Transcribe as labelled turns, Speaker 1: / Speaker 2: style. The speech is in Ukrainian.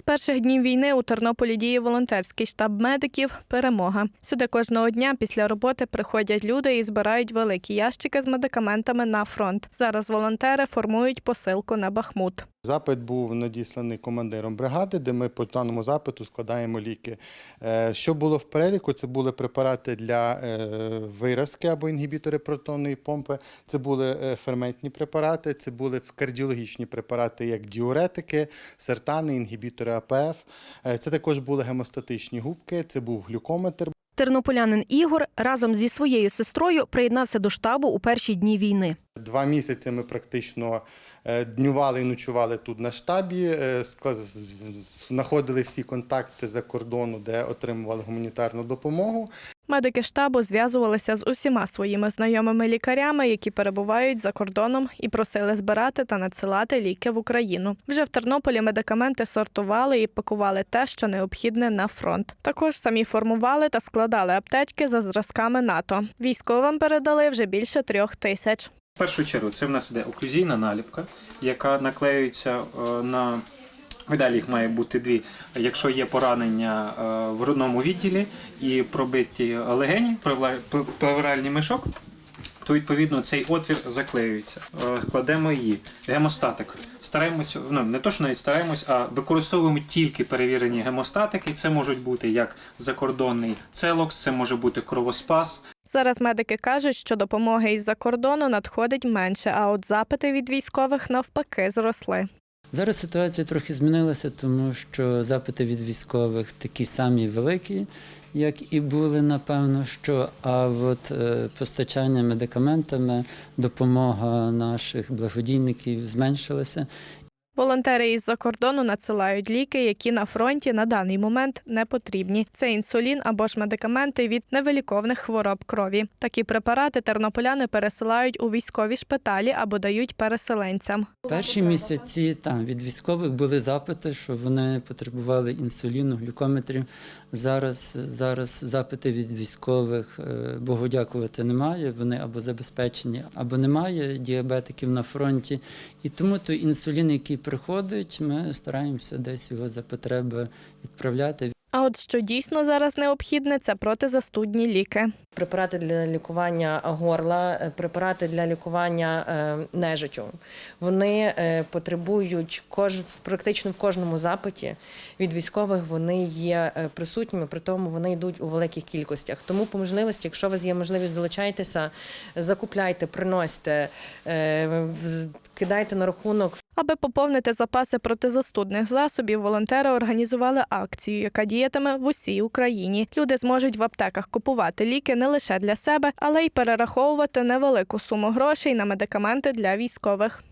Speaker 1: З перших днів війни у Тернополі діє волонтерський штаб медиків Перемога. Сюди кожного дня після роботи приходять люди і збирають великі ящики з медикаментами на фронт. Зараз волонтери формують посилку на Бахмут.
Speaker 2: Запит був надісланий командиром бригади, де ми по даному запиту складаємо ліки. Е, Що було в переліку? Це були препарати для е, виразки або інгібітори протонної помпи, це були е, ферментні препарати, це були кардіологічні препарати, як діуретики, сертани, інгібітори АПФ. Це також були гемостатичні губки, це був глюкометр.
Speaker 3: Тернополянин Ігор разом зі своєю сестрою приєднався до штабу у перші дні війни.
Speaker 2: Два місяці ми практично е, днювали і ночували тут на штабі, е, знаходили всі контакти за кордону, де отримували гуманітарну допомогу.
Speaker 1: Медики штабу зв'язувалися з усіма своїми знайомими лікарями, які перебувають за кордоном, і просили збирати та надсилати ліки в Україну. Вже в Тернополі медикаменти сортували і пакували те, що необхідне на фронт. Також самі формували та складали аптечки за зразками НАТО. Військовим передали вже більше трьох тисяч.
Speaker 4: В першу чергу це в нас іде оклюзійна наліпка, яка наклеюється е, на. Медалі їх має бути дві. Якщо є поранення е, в грудному відділі і пробиті легені, плевра- плев- плевральний мішок, то відповідно цей отвір заклеюється. Е, Кладемо її. Гемостатик. Стараємося, ну не то, що навіть стараємось, а використовуємо тільки перевірені гемостатики. Це можуть бути як закордонний целокс, це може бути кровоспас,
Speaker 1: Зараз медики кажуть, що допомоги із-за кордону надходить менше, а от запити від військових навпаки зросли.
Speaker 5: Зараз ситуація трохи змінилася, тому що запити від військових такі самі великі, як і були, напевно, що а от е, постачання медикаментами, допомога наших благодійників зменшилася.
Speaker 1: Волонтери із-за кордону надсилають ліки, які на фронті на даний момент не потрібні. Це інсулін або ж медикаменти від невиліковних хвороб крові. Такі препарати тернополяни пересилають у військові шпиталі або дають переселенцям.
Speaker 5: Перші місяці там від військових були запити, що вони потребували інсуліну, глюкометрів. Зараз, зараз запити від військових, е, Богу дякувати, немає. Вони або забезпечені, або немає діабетиків на фронті. І тому той інсулін, який приходить, ми стараємося десь його за потреби відправляти.
Speaker 1: А от що дійсно зараз необхідне, це протизастудні ліки.
Speaker 6: препарати для лікування горла, е, препарати для лікування е, нежиттю. Вони е, потребують кож, практично в кожному запиті від військових вони є е, присутніми, при тому вони йдуть у великих кількостях. Тому по можливості, якщо у вас є можливість, долучайтеся, закупляйте, приносьте, е, кидайте на рахунок
Speaker 1: Аби поповнити запаси протизастудних засобів, волонтери організували акцію, яка діятиме в усій Україні. Люди зможуть в аптеках купувати ліки не лише для себе, але й перераховувати невелику суму грошей на медикаменти для військових.